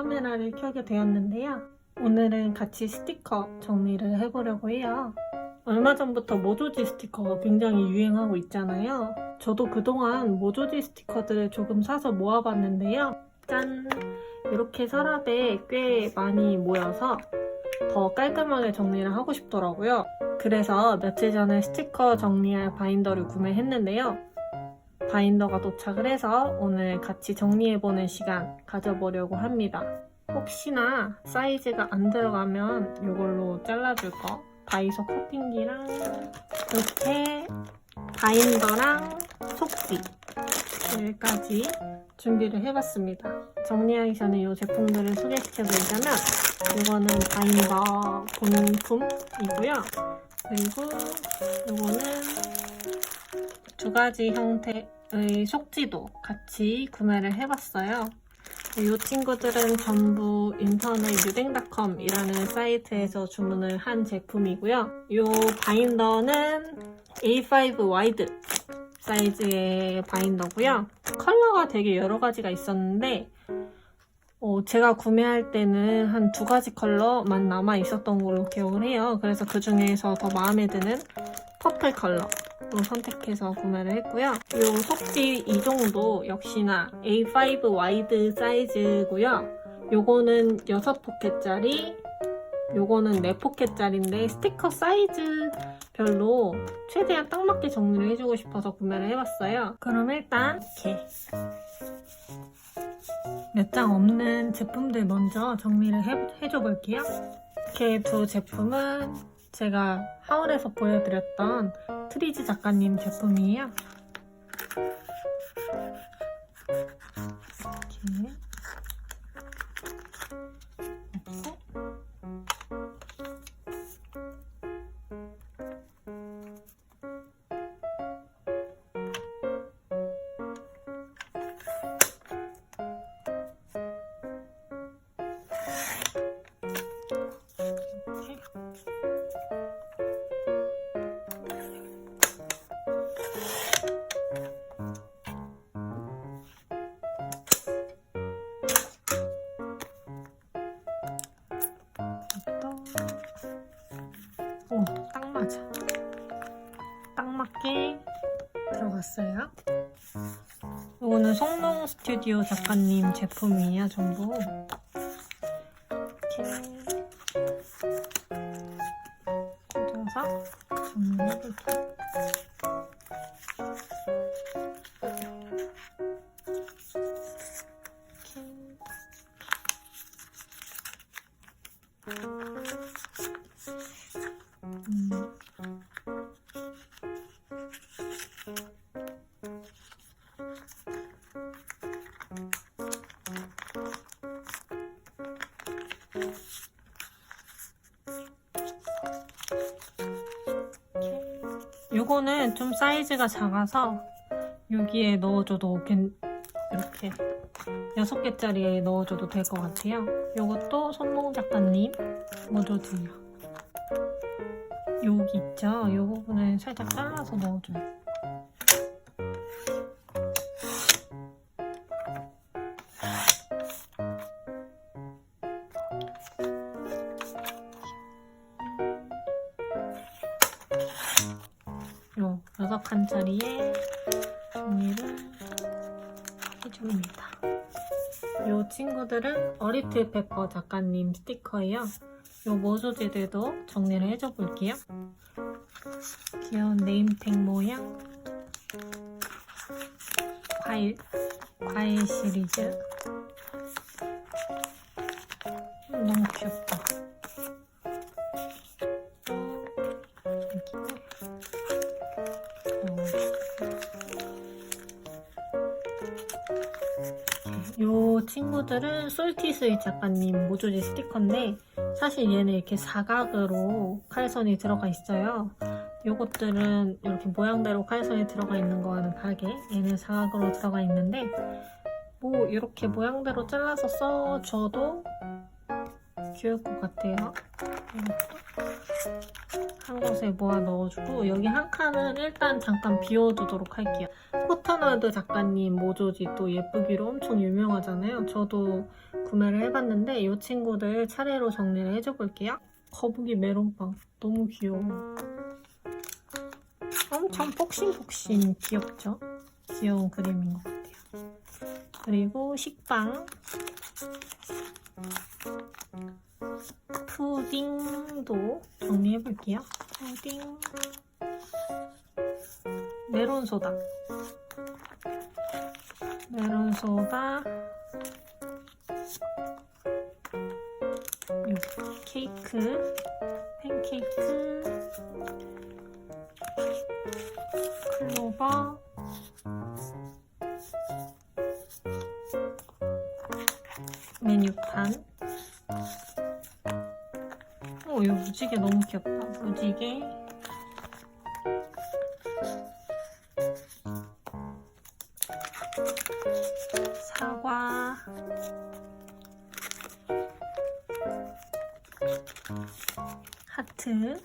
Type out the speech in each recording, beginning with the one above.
카메라를 켜게 되었는데요. 오늘은 같이 스티커 정리를 해보려고 해요. 얼마 전부터 모조지 스티커가 굉장히 유행하고 있잖아요. 저도 그동안 모조지 스티커들을 조금 사서 모아봤는데요. 짠! 이렇게 서랍에 꽤 많이 모여서 더 깔끔하게 정리를 하고 싶더라고요. 그래서 며칠 전에 스티커 정리할 바인더를 구매했는데요. 바인더가 도착을 해서 오늘 같이 정리해보는 시간 가져보려고 합니다. 혹시나 사이즈가 안 들어가면 이걸로 잘라줄 거 다이소 커팅기랑 이렇게 바인더랑 속지까지 준비를 해봤습니다. 정리하기 전에 이 제품들을 소개시켜드리자면 이거는 바인더 본품이고요. 그리고 이거는 두 가지 형태 의 속지도 같이 구매를 해봤어요. 이 친구들은 전부 인터넷 유댕닷컴이라는 사이트에서 주문을 한 제품이고요. 이 바인더는 A5 와이드 사이즈의 바인더고요. 컬러가 되게 여러 가지가 있었는데 어, 제가 구매할 때는 한 두 가지 컬러만 남아 있었던 걸로 기억을 해요. 그래서 그 중에서 더 마음에 드는 퍼플 컬러 로 선택해서 구매를 했고요. 이 속지 2종도 역시나 A5 와이드 사이즈고요. 요거는 6포켓짜리, 요거는 4포켓짜리인데 스티커 사이즈 별로 최대한 딱 맞게 정리를 해주고 싶어서 구매를 해봤어요. 그럼 일단 이렇게 몇 장 없는 제품들 먼저 정리를 해, 해줘 볼게요. 이렇게 두 제품은 제가 하울에서 보여드렸던 트리즈 작가님 제품이에요. 들어갔어요. 이거는 성농 스튜디오 작가님 제품이에요, 전부. 이렇게 꽂아서 정리해볼게요. 이렇게 요거는 좀 사이즈가 작아서 여기에 넣어줘도 괜- 이렇게 6개짜리에 넣어줘도 될 것 같아요. 요것도 손몽 작가님 모조지요. 여기 있죠? 요 부분을 살짝 잘라서 넣어줘요. 요 종이를 해줍니다. 요 친구들은 어리트 페퍼 작가님 스티커예요. 요 모조지들도 정리를 해줘 볼게요. 귀여운 네임택 모양 과일 과일 시리즈 음, 너무 귀엽다. 친구들은 솔티스의 작가님 모조지 스티커인데 사실 얘는 이렇게 사각으로 칼선이 들어가 있어요. 요것들은 이렇게 모양대로 칼선이 들어가 있는 거와는 다르게 얘는 사각으로 들어가 있는데 뭐 이렇게 모양대로 잘라서 써줘도 귀여울 것 같아요. 이것도 한 곳에 모아 넣어주고 여기 한 칸은 일단 잠깐 비워두도록 할게요. 코터너드 작가님 모조지 또 예쁘기로 엄청 유명하잖아요. 저도 구매를 해봤는데 이 친구들 차례로 정리를 해줘볼게요. 거북이 메론빵 너무 귀여워. 엄청 폭신폭신 귀엽죠? 귀여운 그림인 것 같아요. 그리고 식빵 푸딩도 정리해볼게요. 푸딩 메론소다 메론소다. 여기 케이크. 팬케이크. 클로버. 메뉴판. 어, 이거 무지개 너무 귀엽다. 무지개. 하트.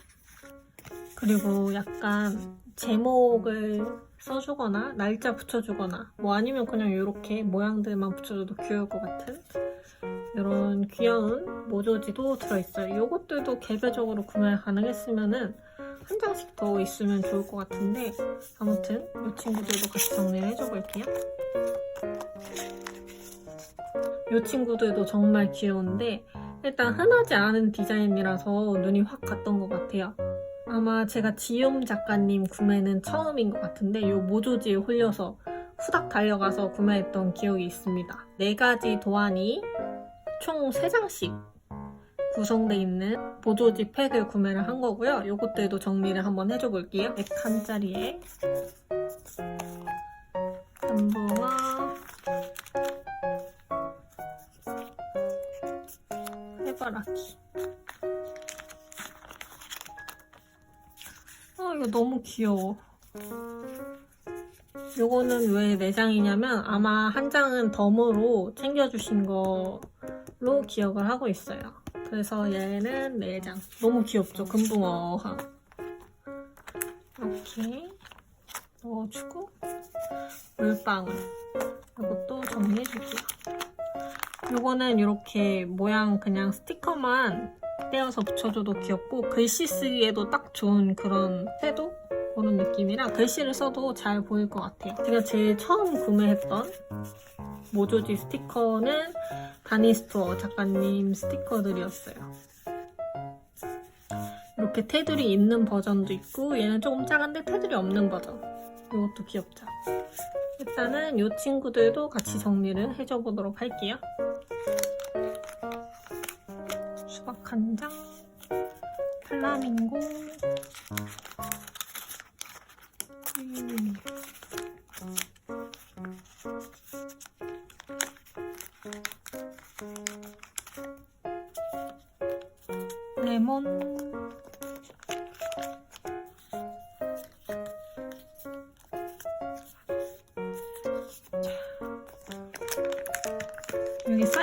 그리고 약간 제목을 써주거나 날짜 붙여주거나 뭐 아니면 그냥 이렇게 모양들만 붙여줘도 귀여울 것 같은 이런 귀여운 모조지도 들어있어요. 이것들도 개별적으로 구매 가능했으면은 한 장씩 더 있으면 좋을 것 같은데 아무튼 이 친구들도 같이 정리를 해줘볼게요. 이 친구들도 정말 귀여운데 일단 흔하지 않은 디자인이라서 눈이 확 갔던 것 같아요. 아마 제가 지읒 작가님 구매는 처음인 것 같은데 이 모조지에 홀려서 후닥 달려가서 구매했던 기억이 있습니다. 네 가지 도안이 총 3장씩 구성되어 있는 보조지 팩을 구매를 한 거고요. 이것들도 정리를 한번 해줘 볼게요. 100칸짜리에 아 이거 너무 귀여워 요거는 왜 4장이냐면 아마 한 장은 덤으로 챙겨주신 거로 기억을 하고 있어요. 그래서 얘는 4장. 너무 귀엽죠? 금붕어가. 이렇게 넣어주고 물방울 이것도 정리해줄게요. 요거는 이렇게 모양 그냥 스티커만 떼어서 붙여줘도 귀엽고 글씨 쓰기에도 딱 좋은 그런 태도? 그런 느낌이라 글씨를 써도 잘 보일 것 같아요. 제가 제일 처음 구매했던 모조지 스티커는 다니스토어 작가님 스티커들이었어요. 이렇게 테두리 있는 버전도 있고 얘는 조금 작은데 테두리 없는 버전. 이것도 귀엽죠? 일단은 이 친구들도 같이 정리를 해줘 보도록 할게요. 수박 한 장, 플라밍고, 음.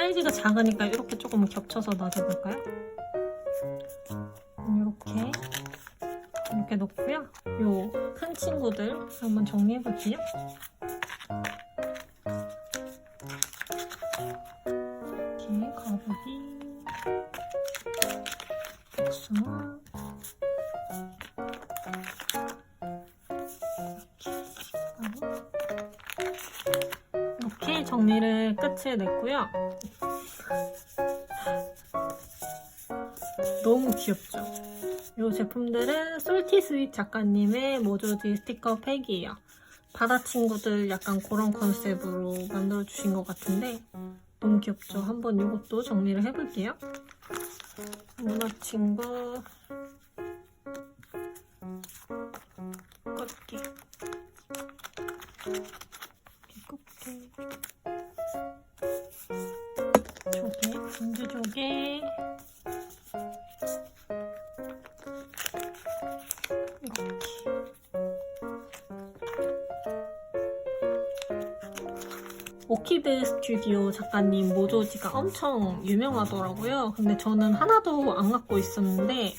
사이즈가 작으니까 이렇게 조금 겹쳐서 놔줘볼까요? 이렇게 이렇게 놓고요. 요 큰 친구들 한번 정리해볼게요. 이렇게 거북이, 복숭아, 이렇게 정리를 끝을 냈고요. 너무 귀엽죠? 이 제품들은 솔티스윗 작가님의 모조지 스티커 팩이에요. 바다 친구들 약간 그런 컨셉으로 만들어주신 것 같은데 너무 귀엽죠? 한번 이것도 정리를 해볼게요. 문어 친구 작가님 모조지가 엄청 유명하더라고요. 근데 저는 하나도 안 갖고 있었는데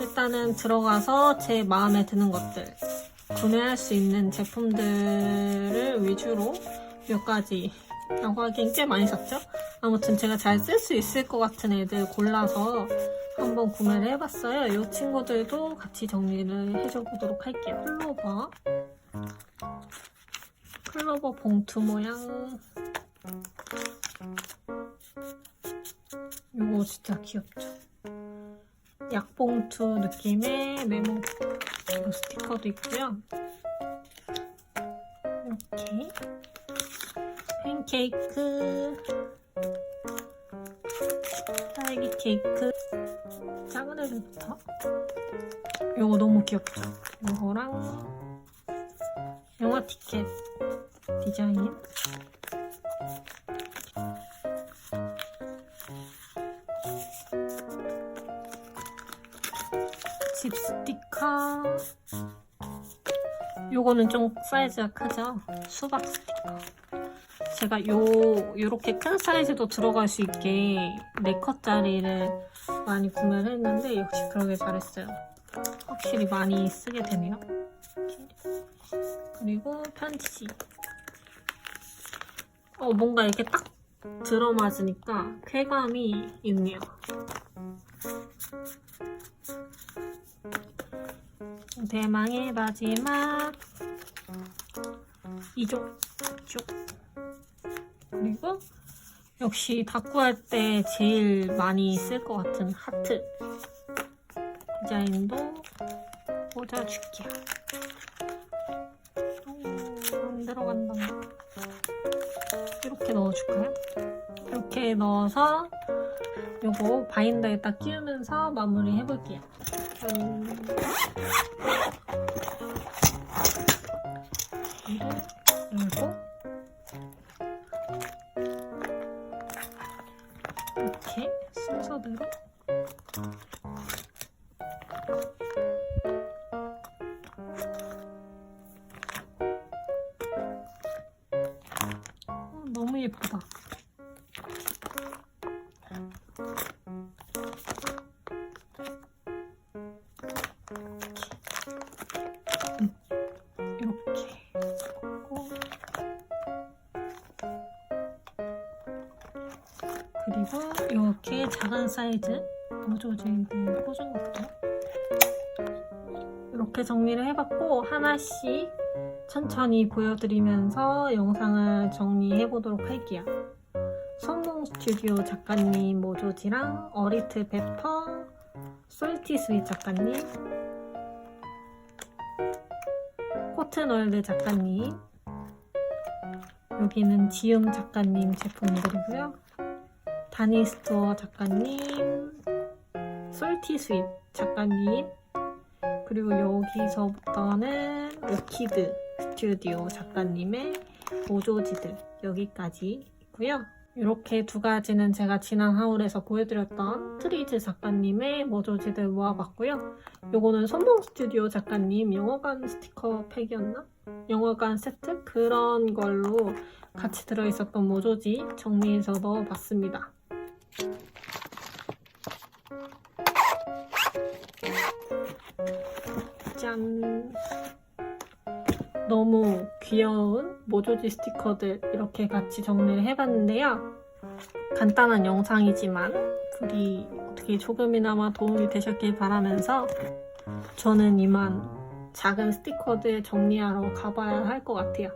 일단은 들어가서 제 마음에 드는 것들 구매할 수 있는 제품들을 위주로 몇 가지 라고 하기엔 꽤 많이 샀죠? 아무튼 제가 잘 쓸 수 있을 것 같은 애들 골라서 한번 구매를 해봤어요. 이 친구들도 같이 정리를 해줘 보도록 할게요. 클로버 클로버 봉투 모양 이거 진짜 귀엽죠? 약봉투 느낌의 메모 스티커도 있고요. 이렇게 팬케이크 딸기 케이크 작은 애들부터 요거 너무 귀엽죠? 요거랑 영화 티켓 디자인 집 스티커 요거는 좀 사이즈가 크죠? 수박 스티커 제가 요 요렇게 큰 사이즈도 들어갈 수 있게 4컷짜리를 많이 구매를 했는데 역시 그러게 잘했어요 확실히 많이 쓰게 되네요. 그리고 편지 어 뭔가 이렇게 딱 들어맞으니까 쾌감이 있네요. 대망의 마지막. 이쪽 쭉 그리고 역시 다꾸할 때 제일 많이 쓸 것 같은 하트. 디자인도 꽂아줄게요. 오, 안 들어간다 이렇게 넣어줄까요? 이렇게 넣어서 요거 바인더에다 끼우면서 마무리 해볼게요 음. 열고 이렇게 순서대로 그리고 이렇게 작은 사이즈 모조지를 꽂은 것도 이렇게 정리를 해봤고 하나씩 천천히 보여드리면서 영상을 정리해 보도록 할게요. 성공 스튜디오 작가님 모조지랑 어리트 페퍼, 솔티 스윗 작가님, 코튼월드 작가님, 여기는 지음 작가님 제품들이고요. 다니스토어 작가님, 솔티 스윗 작가님, 그리고 여기서부터는 오키드 스튜디오 작가님의 모조지들 여기까지 있고요. 이렇게 두 가지는 제가 지난 하울에서 보여드렸던 트리즈 작가님의 모조지들 모아봤고요. 요거는 선봉 스튜디오 작가님 영화관 스티커 팩이었나? 영화관 세트? 그런 걸로 같이 들어있었던 모조지 정리해서 넣어봤습니다. 짠! 너무 귀여운 모조지 스티커들 이렇게 같이 정리를 해봤는데요. 간단한 영상이지만 부디 어떻게 조금이나마 도움이 되셨길 바라면서 저는 이만 작은 스티커들 정리하러 가봐야 할 것 같아요.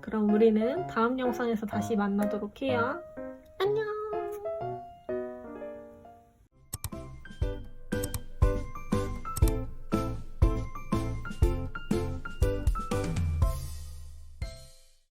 그럼 우리는 다음 영상에서 다시 만나도록 해요.